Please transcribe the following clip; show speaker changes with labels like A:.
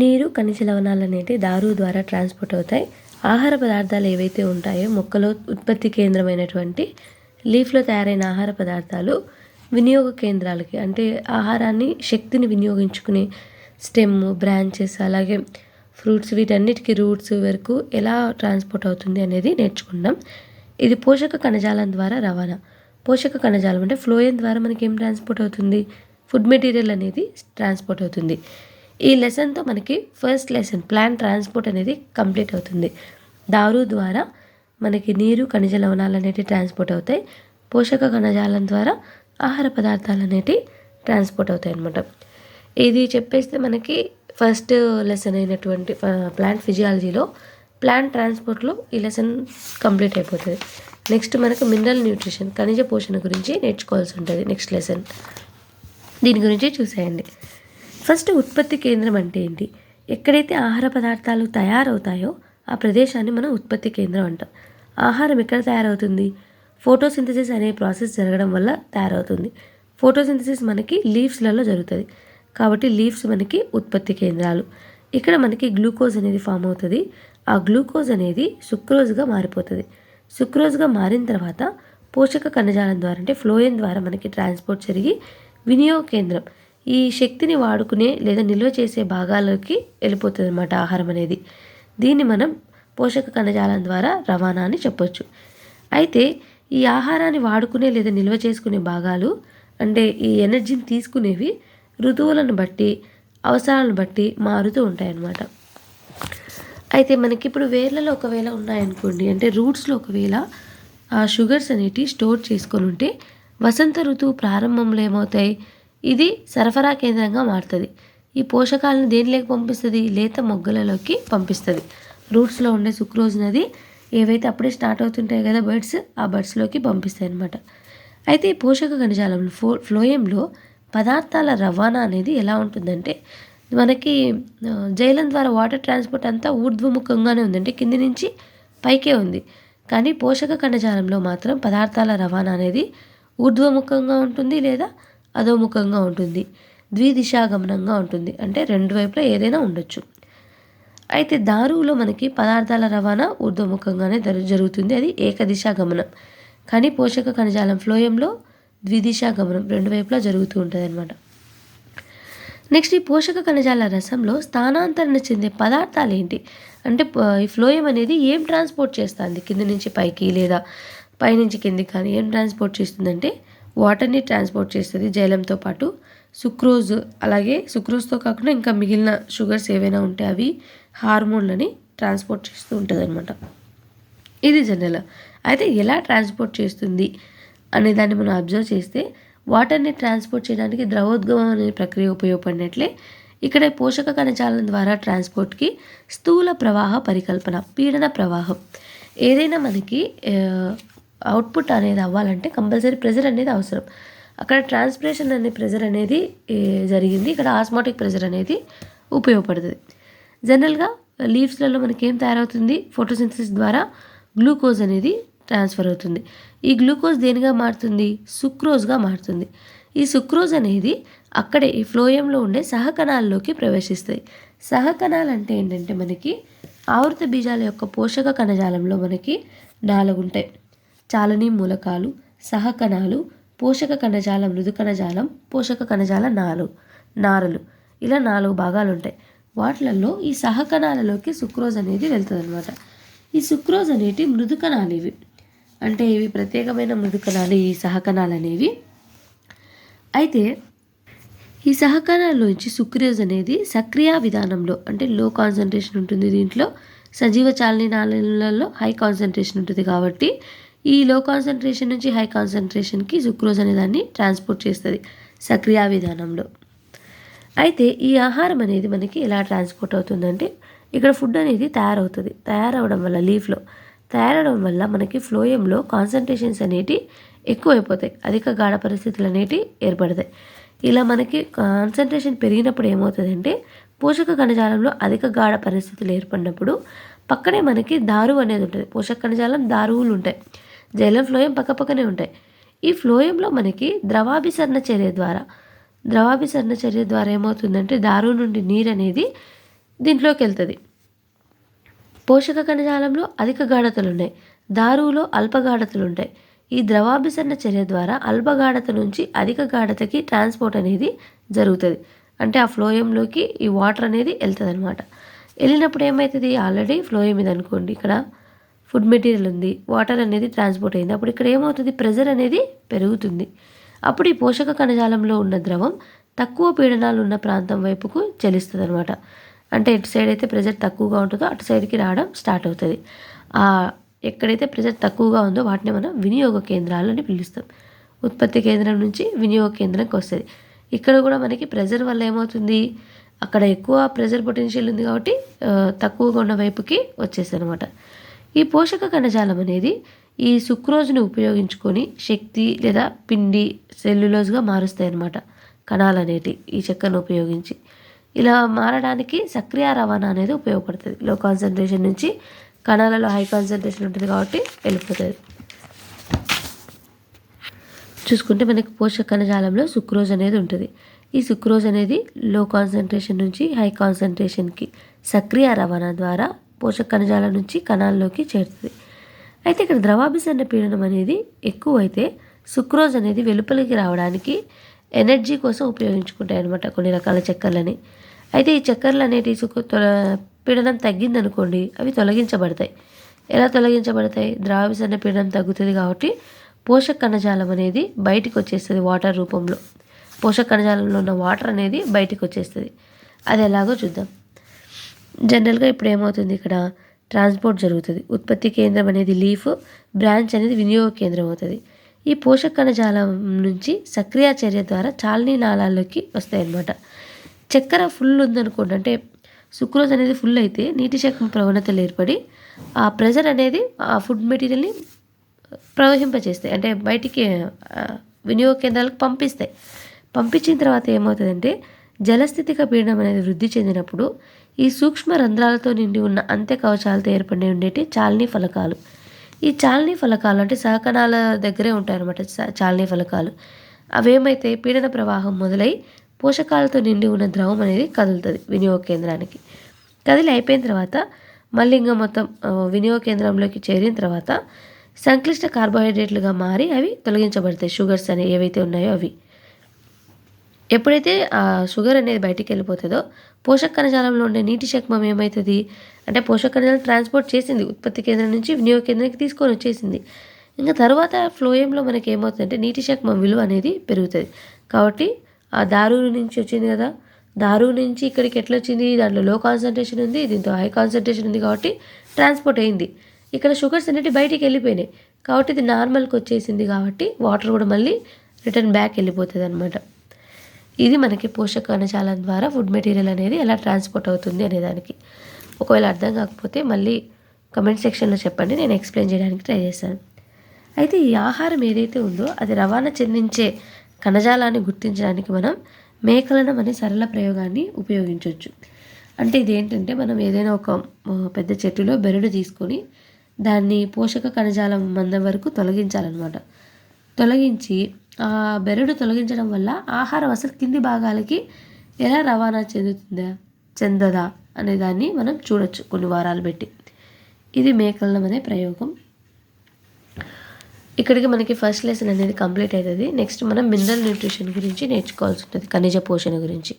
A: నీరు ఖనిజ లవణాలు అనేవి దారు ద్వారా ట్రాన్స్పోర్ట్ అవుతాయి. ఆహార పదార్థాలు ఏవైతే ఉంటాయో మొక్కలో ఉత్పత్తి కేంద్రమైనటువంటి లీఫ్లో తయారైన ఆహార పదార్థాలు వినియోగ కేంద్రాలకి అంటే ఆహారాన్ని శక్తిని వినియోగించుకునే స్టెమ్ బ్రాంచెస్ అలాగే ఫ్రూట్స్ వీటన్నిటికీ రూట్స్ వరకు ఎలా ట్రాన్స్పోర్ట్ అవుతుంది అనేది నేర్చుకుందాం. ఇది పోషక కణజాలం ద్వారా రవాణా. పోషక కణజాలం అంటే ఫ్లోయన్ ద్వారా మనకి ఏం ట్రాన్స్పోర్ట్ అవుతుంది? ఫుడ్ మెటీరియల్ అనేది ట్రాన్స్పోర్ట్ అవుతుంది. ఈ లెసన్తో మనకి ఫస్ట్ లెసన్ ప్లాన్ ట్రాన్స్పోర్ట్ అనేది కంప్లీట్ అవుతుంది. దారు ద్వారా మనకి నీరు ఖనిజ లవణాలు అనేవి ట్రాన్స్పోర్ట్ అవుతాయి. పోషక కణజాలం ద్వారా ఆహార పదార్థాలు అనేటివి ట్రాన్స్పోర్ట్ అవుతాయి అన్నమాట. ఇది చెప్పేస్తే మనకి ఫస్ట్ లెసన్ అయినటువంటి ప్లాంట్ ఫిజియాలజీలో ప్లాంట్ ట్రాన్స్పోర్ట్లో ఈ లెసన్ కంప్లీట్ అయిపోతుంది. నెక్స్ట్ మనకు మినరల్ న్యూట్రిషన్ ఖనిజ పోషణ గురించి నేర్చుకోవాల్సి ఉంటుంది నెక్స్ట్ లెసన్. దీని గురించి చూసేయండి. ఫస్ట్ ఉత్పత్తి కేంద్రం అంటే ఏంటి? ఎక్కడైతే ఆహార పదార్థాలు తయారవుతాయో ఆ ప్రదేశాన్ని మనం ఉత్పత్తి కేంద్రం అంటాం. ఆహారం ఎక్కడ తయారవుతుంది? ఫోటోసింథసిస్ అనే ప్రాసెస్ జరగడం వల్ల తయారవుతుంది. ఫోటోసింథసిస్ మనకి లీవ్స్లలో జరుగుతుంది. కాబట్టి లీవ్స్ మనకి ఉత్పత్తి కేంద్రాలు. ఇక్కడ మనకి గ్లూకోజ్ అనేది ఫామ్ అవుతుంది. ఆ గ్లూకోజ్ అనేది సుక్రోజ్గా మారిపోతుంది. సుక్రోజ్గా మారిన తర్వాత పోషక కణజాలం ద్వారా అంటే ఫ్లోయన్ ద్వారా మనకి ట్రాన్స్పోర్ట్ జరిగి వినియోగ కేంద్రం. ఈ శక్తిని వాడుకునే లేదా నిల్వ చేసే భాగాలకి వెళ్ళిపోతుంది అనమాట ఆహారం అనేది. దీన్ని మనం పోషక కణజాలం ద్వారా రవాణా అని చెప్పొచ్చు. అయితే ఈ ఆహారాన్ని వాడుకునే లేదా నిల్వ చేసుకునే భాగాలు అంటే ఈ ఎనర్జీని తీసుకునేవి ఋతువులను బట్టి అవసరాలను బట్టి మారుతూ ఉంటాయన్నమాట. అయితే మనకి ఇప్పుడు వేర్లలో ఒకవేళ ఉన్నాయనుకోండి అంటే రూట్స్లో ఒకవేళ ఆ షుగర్స్ అనేటివి స్టోర్ చేసుకొని ఉంటే వసంత ఋతువు ప్రారంభంలో ఏమవుతాయి? ఇది సరఫరా కేంద్రంగా మారుతుంది. ఈ పోషకాలను దేనిలోకి పంపిస్తుంది? లేత మొగ్గలలోకి పంపిస్తుంది. రూట్స్లో ఉండే సుక్రోజ్ నది ఏవైతే అప్పుడే స్టార్ట్ అవుతుంటాయి కదా బర్డ్స్ ఆ బర్డ్స్లోకి పంపిస్తాయి అనమాట అయితే ఈ పోషక కణజాలంలో ఫ్లో ఫ్లోయంలో పదార్థాల రవాణా అనేది ఎలా ఉంటుందంటే మనకి జైలం ద్వారా వాటర్ ట్రాన్స్పోర్ట్ అంతా ఊర్ధ్వముఖంగానే ఉందంటే కింది నుంచి పైకే ఉంది. కానీ పోషక కణజాలంలో మాత్రం పదార్థాల రవాణా అనేది ఊర్ధ్వముఖంగా ఉంటుంది లేదా అధోముఖంగా ఉంటుంది. ద్విదిశాగమనంగా ఉంటుంది. అంటే రెండు వైపులా ఏదైనా ఉండొచ్చు. అయితే దారువులో మనకి పదార్థాల రవాణా ఊర్ధ్వముఖంగానే జరు జరుగుతుంది. అది ఏకదిశా గమనం కానీ పోషక కణజాలం ఫ్లోయంలో ద్విదిశా గమనం రెండు వైపులా జరుగుతూ ఉంటుంది అనమాట నెక్స్ట్ ఈ పోషక కణజాల రసంలో స్థానాంతరణ చెందే పదార్థాలు ఏంటి అంటే ఈ ఫ్లోయం అనేది ఏం ట్రాన్స్పోర్ట్ చేస్తుంది? కింద నుంచి పైకి లేదా పైనుంచి కిందికి కానీ ఏం ట్రాన్స్పోర్ట్ చేస్తుందంటే వాటర్ని ట్రాన్స్పోర్ట్ చేస్తుంది జైలంతో పాటు. సుక్రోజ్ అలాగే సుక్రోజ్తో కాకుండా ఇంకా మిగిలిన షుగర్స్ ఏవైనా ఉంటే అవి హార్మోన్లని ట్రాన్స్పోర్ట్ చేస్తూ ఉంటుంది అనమాట ఇది జనరల్. అయితే ఎలా ట్రాన్స్పోర్ట్ చేస్తుంది అనే దాన్ని మనం అబ్జర్వ్ చేస్తే వాటర్ని ట్రాన్స్పోర్ట్ చేయడానికి ద్రవోద్గమం అనే ప్రక్రియ ఉపయోగపడినట్లే ఇక్కడ పోషక కణజాలం ద్వారా ట్రాన్స్పోర్ట్కి స్థూల ప్రవాహ పరికల్పన పీడన ప్రవాహం. ఏదైనా మనకి అవుట్పుట్ అనేది అవ్వాలంటే కంపల్సరీ ప్రెజర్ అనేది అవసరం. అక్కడ ట్రాన్స్పిరేషన్ అనే ప్రెజర్ అనేది జరిగింది. ఇక్కడ ఆస్మాటిక్ ప్రెజర్ అనేది ఉపయోగపడుతుంది. జనరల్గా లీవ్స్లలో మనకి ఏం తయారవుతుంది? ఫోటోసింథసిస్ ద్వారా గ్లూకోజ్ అనేది ట్రాన్స్ఫర్ అవుతుంది. ఈ గ్లూకోజ్ దేనిగా మారుతుంది? సుక్రోజ్గా మారుతుంది. ఈ సుక్రోజ్ అనేది అక్కడే ఈ ఫ్లోయంలో ఉండే సహకణాల్లోకి ప్రవేశిస్తాయి. సహకణాలు అంటే ఏంటంటే మనకి ఆవృత బీజాల యొక్క పోషక కణజాలంలో మనకి నాలుగు ఉంటాయి చాలని మూలకాలు సహకణాలు పోషక కణజాల మృదు కణజాలం పోషక కణజాల నాలు నారలు. ఇలా నాలుగు భాగాలు ఉంటాయి వాటిలలో ఈ సహకణాలలోకి సుక్రోజ్ అనేది వెళ్తుంది అనమాట ఈ సుక్రోజ్ అనేటి మృదు కణాలు ఇవి. అంటే ఇవి ప్రత్యేకమైన మృదు కణాలు ఈ సహకణాలు అనేవి. అయితే ఈ సహకణాల్లోంచి సుక్రోజ్ అనేది సక్రియ విధానంలో అంటే లో కాన్సన్ట్రేషన్ ఉంటుంది దీంట్లో సజీవ చాలనాలలో హై కాన్సన్ట్రేషన్ ఉంటుంది కాబట్టి ఈ లో కాన్సన్ట్రేషన్ నుంచి హై కాన్సన్ట్రేషన్కి సుక్రోజ్ అనే దాన్ని ట్రాన్స్పోర్ట్ చేస్తుంది సక్రియ విధానంలో. అయితే ఈ ఆహారం అనేది మనకి ఎలా ట్రాన్స్పోర్ట్ అవుతుందంటే ఇక్కడ ఫుడ్ అనేది తయారవుతుంది. తయారవడం వల్ల లీఫ్లో తయారవడం వల్ల మనకి ఫ్లోయంలో కాన్సన్ట్రేషన్స్ అనేటి ఎక్కువైపోతాయి. అధిక గాఢ పరిస్థితులు అనేటివి ఏర్పడతాయి. ఇలా మనకి కాన్సన్ట్రేషన్ పెరిగినప్పుడు ఏమవుతుందంటే పోషక కణజాలంలో అధిక గాఢ పరిస్థితులు ఏర్పడినప్పుడు పక్కనే మనకి దారువు అనేది ఉంటుంది. పోషక కణజాలం దారువులు ఉంటాయి. జైలం ఫ్లోయం పక్కపక్కనే ఉంటాయి. ఈ ఫ్లోయంలో మనకి ద్రవాభిసరణ చర్య ద్వారా ద్రవాభిసరణ చర్య ద్వారా ఏమవుతుందంటే దారు నుండి నీరు అనేది దీంట్లోకి వెళ్తుంది. పోషక కణజాలంలో అధిక గాఢతలు ఉన్నాయి. దారువులో అల్పగాఢతలు ఉంటాయి. ఈ ద్రవాభిసరణ చర్య ద్వారా అల్పగాఢత నుంచి అధిక గాఢతకి ట్రాన్స్పోర్ట్ అనేది జరుగుతుంది. అంటే ఆ ఫ్లోయంలోకి ఈ వాటర్ అనేది వెళ్తుంది అనమాట వెళ్ళినప్పుడు ఏమవుతుంది ఆల్రెడీ ఫ్లోయం ఇది అనుకోండి. ఇక్కడ ఫుడ్ మెటీరియల్ ఉంది వాటర్ అనేది ట్రాన్స్పోర్ట్ అయింది. అప్పుడు ఇక్కడ ఏమవుతుంది? ప్రెజర్ అనేది పెరుగుతుంది. అప్పుడు ఈ పోషక కణజాలంలో ఉన్న ద్రవం తక్కువ పీడనాలు ఉన్న ప్రాంతం వైపుకు చెలిస్తుంది అనమాట అంటే ఎటు సైడ్ అయితే ప్రెజర్ తక్కువగా ఉంటుందో అటు సైడ్కి రావడం స్టార్ట్ అవుతుంది. ఆ ఎక్కడైతే ప్రెజర్ తక్కువగా ఉందో వాటిని మనం వినియోగ కేంద్రాలు అని పిలుస్తాం. ఉత్పత్తి కేంద్రం నుంచి వినియోగ కేంద్రంకి వస్తుంది. ఇక్కడ కూడా మనకి ప్రెజర్ వల్ల ఏమవుతుంది? అక్కడ ఎక్కువ ప్రెజర్ పొటెన్షియల్ ఉంది కాబట్టి తక్కువగా ఉన్న వైపుకి వచ్చేస్తుంది అనమాట ఈ పోషక కణజాలం అనేది ఈ సుక్రోజ్ని ఉపయోగించుకొని శక్తి లేదా పిండి సెల్యులోజ్గా మారుస్తాయి అన్నమాట కణాలు అనేటి ఈ చెక్కను ఉపయోగించి. ఇలా మారడానికి సక్రియ రవాణా అనేది ఉపయోగపడుతుంది. లో కాన్సన్ట్రేషన్ నుంచి కణాలలో హై కాన్సన్ట్రేషన్ ఉంటుంది కాబట్టి వెళ్ళిపోతుంది. చూసుకుంటే మనకి పోషక కణజాలంలో సుక్రోజ్ అనేది ఉంటుంది. ఈ సుక్రోజ్ అనేది లో కాన్సన్ట్రేషన్ నుంచి హై కాన్సన్ట్రేషన్కి సక్రియ రవాణా ద్వారా పోషక కణజాలం నుంచి కణాల్లోకి చేరుతుంది. అయితే ఇక్కడ ద్రవాభిసరణ పీడనం అనేది ఎక్కువైతే సుక్రోజ్ అనేది వెలుపలికి రావడానికి ఎనర్జీ కోసం ఉపయోగించుకుంటాయి అనమాట కొన్ని రకాల చక్కెరలని. అయితే ఈ చక్కెరలు అనేటి సుక్రో తొల పీడనం తగ్గిందనుకోండి అవి తొలగించబడతాయి. ఎలా తొలగించబడతాయి? ద్రవాభిసరణ పీడనం తగ్గుతుంది కాబట్టి పోషక కణజాలం అనేది బయటికి వచ్చేస్తుంది వాటర్ రూపంలో. పోషక కణజాలంలో ఉన్న వాటర్ అనేది బయటికి వచ్చేస్తుంది అది ఎలాగో చూద్దాం. జనరల్గా ఇప్పుడు ఏమవుతుంది ఇక్కడ? ట్రాన్స్పోర్ట్ జరుగుతుంది. ఉత్పత్తి కేంద్రం అనేది లీఫ్ బ్రాంచ్ అనేది వినియోగ కేంద్రం అవుతుంది. ఈ పోషక కణజాలం నుంచి సక్రియ చర్య ద్వారా చాలని నాళాల్లోకి వస్తాయి అన్నమాట చక్కెర ఫుల్ ఉందనుకోండి అంటే సుక్రోజ్ అనేది ఫుల్ అయితే నీటి శాఖం ప్రవణతలు ఏర్పడి ఆ ప్రెజర్ అనేది ఆ ఫుడ్ మెటీరియల్ని ప్రవహింపచేస్తాయి అంటే బయటికి వినియోగ కేంద్రాలకు పంపిస్తాయి. పంపించిన తర్వాత ఏమవుతుందంటే జలస్థితిక పీడనం అనేది వృద్ధి చెందినప్పుడు ఈ సూక్ష్మ రంధ్రాలతో నిండి ఉన్న అంత్య కవచాలతో ఏర్పడి ఉండేటి చాలని ఫలకాలు. ఈ చాలని ఫలకాలు అంటే సహకణాల దగ్గరే ఉంటాయన్నమాట చ- చాలని ఫలకాలు. అవేమైతే పీడన ప్రవాహం మొదలై పోషకాలతో నిండి ఉన్న ద్రవం అనేది కదులుతుంది వినియోగ కేంద్రానికి. కదిలి అయిపోయిన తర్వాత మళ్ళీ ఇంకా మొత్తం వినియోగ కేంద్రంలోకి చేరిన తర్వాత సంక్లిష్ట కార్బోహైడ్రేట్లుగా మారి అవి తొలగించబడతాయి. షుగర్స్ అనేవి ఏవైతే ఉన్నాయో అవి. ఎప్పుడైతే ఆ షుగర్ అనేది బయటికి వెళ్ళిపోతుందో పోషక కణజాలంలో ఉండే నీటి శక్మం ఏమవుతుంది అంటే పోషక కణజాలం ట్రాన్స్పోర్ట్ చేసింది ఉత్పత్తి కేంద్రం నుంచి వినియోగ కేంద్రానికి తీసుకొని వచ్చేసింది. ఇంకా తర్వాత ఫ్లోయంలో మనకి ఏమవుతుందంటే నీటి శక్మం విలువ అనేది పెరుగుతుంది. కాబట్టి ఆ దారువు నుంచి వచ్చింది కదా దారువు నుంచి ఇక్కడికి ఎట్లా వచ్చింది? దాంట్లో లో కాన్సన్ట్రేషన్ ఉంది దీంతో హై కాన్సన్ట్రేషన్ ఉంది కాబట్టి ట్రాన్స్పోర్ట్ అయింది. ఇక్కడ షుగర్స్ అనేవి బయటికి వెళ్ళిపోయినాయి. కాబట్టి ఇది నార్మల్కి వచ్చేసింది కాబట్టి వాటర్ కూడా మళ్ళీ రిటర్న్ బ్యాక్ వెళ్ళిపోతుంది అనమాట ఇది మనకి పోషక కణజాలం ద్వారా ఫుడ్ మెటీరియల్ అనేది ఎలా ట్రాన్స్పోర్ట్ అవుతుంది అనే దానికి. ఒకవేళ అర్థం కాకపోతే మళ్ళీ కమెంట్ సెక్షన్లో చెప్పండి నేను ఎక్స్ప్లెయిన్ చేయడానికి ట్రై చేస్తాను. అయితే ఈ ఆహారం ఏదైతే ఉందో అది రవాణా చెందించే కణజాలాన్ని గుర్తించడానికి మనం మేకలనం అనే సరళ ప్రయోగాన్ని ఉపయోగించవచ్చు అంటే ఇదేంటంటే మనం ఏదైనా ఒక పెద్ద చెట్టులో బెరడు తీసుకొని దాన్ని పోషక కణజాలం మందం వరకు తొలగించాలన్నమాట. తొలగించి బెరడు తొలగించడం వల్ల ఆహారం అసలు కింది భాగాలకి ఎలా రవాణా చెందుతుందా చెందదా అనే దాన్ని మనం చూడొచ్చు కొన్ని వారాలు పెట్టి. ఇది మేకలనం అనే ప్రయోగం. ఇక్కడికి మనకి ఫస్ట్ లెసన్ అనేది కంప్లీట్ అవుతుంది. నెక్స్ట్ మనం మినరల్ న్యూట్రిషన్ గురించి నేర్చుకోవాల్సి ఉంటుంది. ఖనిజ పోషణ గురించి.